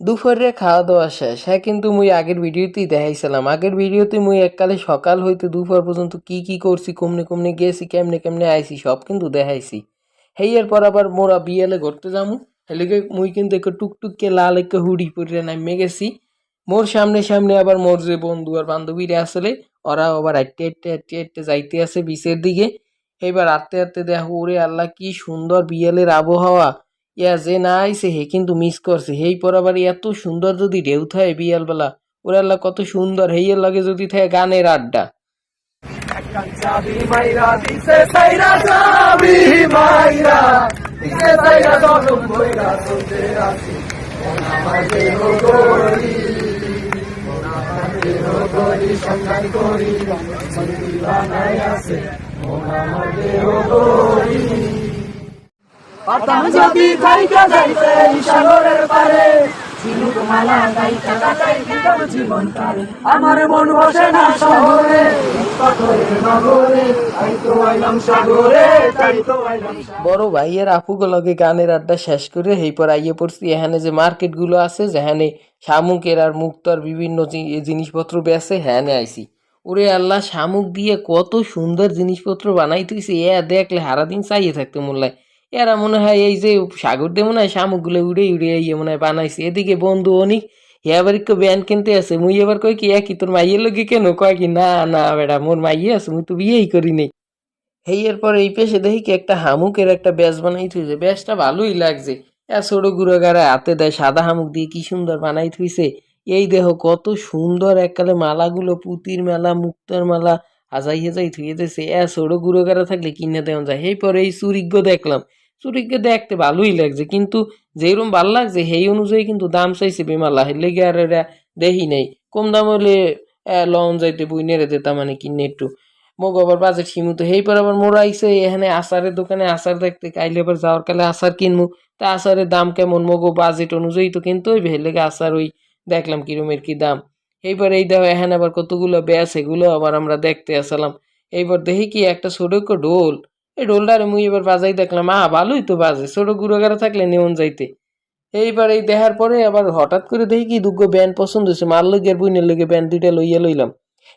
দুপুরে খাওয়া দাওয়া শেষ। হ্যাঁ কিন্তু মুই আগের ভিডিওতেই দেখাইছিলাম। আগের ভিডিওতে মুই এককালে সকাল হইতে দুপুর পর্যন্ত কি কি করছি, কমনে কমনে গেছি, কেমনে কেমনে আইছি, সব কিন্তু দেখাইছি। হেইয়ের পর আবার মোরা বিয়েলে ঘুরতে যামু। হেলিকে মুই কিন্তু একটু টুকটুককে লাল একটু হুডি পরে নামে গেছি। মোর সামনে সামনে আবার মোর যে বন্ধু আর বান্ধবীরা আসলে ওরা আবার হাঁটতে হাঁটতে হাঁটতে হাঁটতে যাইতে আছে বিচের দিকে। এবার আটতে আটতে দেখো, ওরে আল্লাহ, কি সুন্দর বিয়েলের আবহাওয়া। ইয়া যে না আইছে হে, কিন্তু মিস করছে হেই পর আবার এত সুন্দর যদি ঢেউ থাকে বিয়ালবেলা, ওরে কত সুন্দর। হেইয়ের লাগে যদি থাকে গানের আড্ডা। আমার মন বসে না শহরে। বড় ভাইয়ের আপুগুলোকে গানের আড্ডা শেষ করে এই পর আইয়ে পড়ছি। এখানে যে মার্কেটগুলো আছে, যেখানে শামুকের আর মুক্তার বিভিন্ন জিনিসপত্র বেছে হ্যাঁ আইছি। ওরে আল্লাহ, শামুক দিয়ে কত সুন্দর জিনিসপত্র বানাই তুইছে এ দেখলে সারাদিন চাইয়ে থাকতে মনে এরা মনে হয় এই যে সাগর দিয়ে মনে হয় শামুকগুলো উড়ে উড়ে ইয়ে মনে হয় বানাইছে। এদিকে বন্ধু অনেক হে আবার একটু ব্যান কিনতে আছে। মুই এবার কই কি একই তোর মাইয়ের লোকে কেন? কয় কি, না না বেটা মোর মাইয়ে আছে, মুই তো বিয়েই করি নাই। হেই, এরপর এই পেশে দেখি কি একটা হামুকের একটা ব্যাস বানাই থুইছে। ব্যাসটা ভালোই লাগছে। এ ছোট গুঁড়ো গাড়া হাতে দেয় সাদা হামুক দিয়ে কি সুন্দর বানাই থুইছে। এই দেহ কত সুন্দর এককালে মালাগুলো, পুতির মেলা, মুক্তার মালা হাজাই হাজাই থুয়ে দিয়েছে এ ছোট গুঁড়ো গাড়া থাকলে কিনে দেওয়া যায়। এই পরে এই চুরিজ্ঞ দেখলাম। চুরিজ্ঞ দেখতে ভালোই লাগছে, কিন্তু যেরকম ভালো লাগছে, সেই অনুযায়ী কিন্তু দাম চাইছে বেমালা হেলে গিয়ে আর এরা দেখি নাই। কম দাম হলে লন যাইতে বই নেড়ে দিতাম মানে কিনে একটু। মগ আবার বাজেট সীমিত। হেই পর আবার মোরা আইসে এখানে আচারের দোকানে আচার দেখতে। কাইলে আবার যাওয়ার কালে আচার কিনবো তা আচারের দাম কেমন? মগো বাজেট অনুযায়ী তো কিনতে হইবে। হেলে আচার ওই দেখলাম কিরমের কি দাম। এইবার এই দেখো এখানে আবার কতগুলো ব্যাস, এগুলো আবার আমরা দেখতে আসলাম। এইবার দেখি কি একটা একটা ঢোল। এই ঢোলটারে মুই এবার বাজাই দেখলাম। আ ভালোই তো বাজে। ছোট গুঁড়োগাড়া থাকলে নেমন যাইতে। এইবার এই দেখার পরে আবার হঠাৎ করে দেখি কি দুগ্গ ব্যান্ড পছন্দ হয়েছে। মার লগে আর বইনের লগে ব্যান্ড দুইটা লইয়া লইলাম।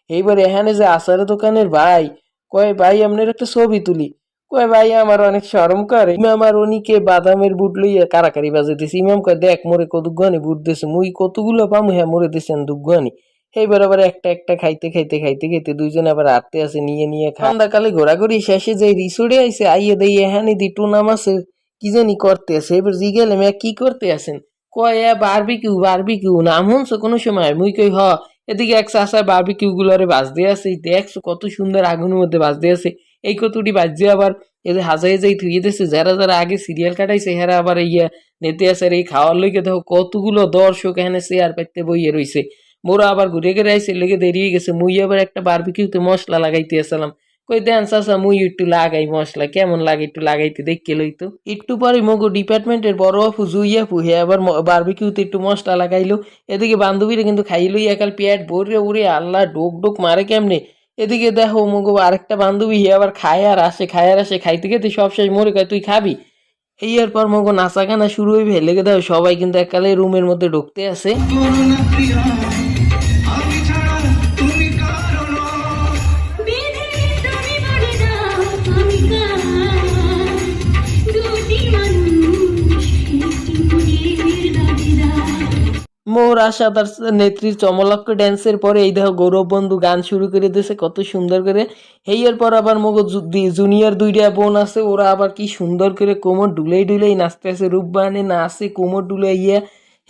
এইবার এখানে যে আচারের দোকানের ভাই, কয়, ভাই, আপনার একটা ছবি তুলি। কয়, ভাই, আমার অনেক শরম করে। ইমাম আর অনিকে বাদামের বুট লইয়া কারাকারি বাজাইতেছে। ইমাম কয়, দেখ, মোরে কতগুয়ানি বুট দিছে। মুই কতগুলো পামু হ্যাঁ মোরে দিছেন দুগুয়ানি। এইবার আবার একটা একটা খাইতে খাইতে খাইতে খাইতে দুইজন আবার আটতে আছে, নিয়ে নিয়ে খান্দা কালে ঘোরাঘুরি শেষে যে রিসোর্টে আইসে আইয়ে দেই এখানে দি আছে কি জানি করতে আছে। এবার জিগেলে মেয়া কি করতে আছেন? কয় বারবিকিউ বারবিকিউ নাম শুনছো কোনো সময়? মুই কই, হ, এদিকে এক চাষা বারবিকিউ গুলারে বাজতে আছে দেখছ কত সুন্দর আগুনের মধ্যে বাজতে আছে। এই কতটি বাজছে আবার? যে হাজাই যাই থুয়ে দিয়েছে যারা যারা আগে সিরিয়াল কাটাইছে হেরা আবার ইয়া নেতে আছে, এই খাওয়ার লইকে দেখো কতগুলো দর্শক এখানে চেয়ার পাইতে বইয়ে রইছে। মোরা আবার ঘুরে ঘুরে আইসে লেগে দেরিয়ে গেছে, মুই আবার একটা বারবিকিউতে মশলা লাগাইতে আসলাম। কই দেন চাচা, মুই একটু লাগাই মশলা, কেমন লাগে একটু লাগাইতে দেখকে লইতো একটু পরে মগো ডিপার্টমেন্টের বড় আপু আপু, হে আবার বারবিকিউতে একটু মশলা লাগাইলো। এদিকে বান্ধবীরা কিন্তু খাইলই একাল পেট ভরে উড়ে আল্লাহ ডোক ডোক মারে কেমনে? এদিকে দেখো মগো আরেকটা বান্ধবী আবার খায় আর আসে, খায় আর আসে, খাইতে খেতে সব শেষ, মরে খায় তুই খাবি? এই এর পর মগো নাচা গানা শুরু হইবে। লেগে দেখো সবাই কিন্তু এককালে রুমের মধ্যে ঢুকতে আসে মোর আশা, তার নেত্রীর চমলক্ষ ড্যান্সের পরে এই দেখো গৌরব বন্ধু গান শুরু করে দিয়েছে, কত সুন্দর করে। হেইয়ের পর আবার মগো জুনিয়র দুইটা বোন আছে, ওরা আবার কি সুন্দর করে কোমর ডুলেই ডুলেই নাচতে আছে রূপবানে নাচে, কোমর ডুলে ডুলাইয়া।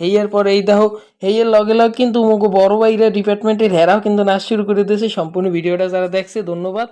হেইয়ের পর এই দেখো হেইয়ের লগে লগে কিন্তু মগো বড় ভাইরা ডিপার্টমেন্টের হেরাও কিন্তু নাচ শুরু করে দিয়েছে, সম্পূর্ণ ভিডিওটা যারা দেখছে, ধন্যবাদ।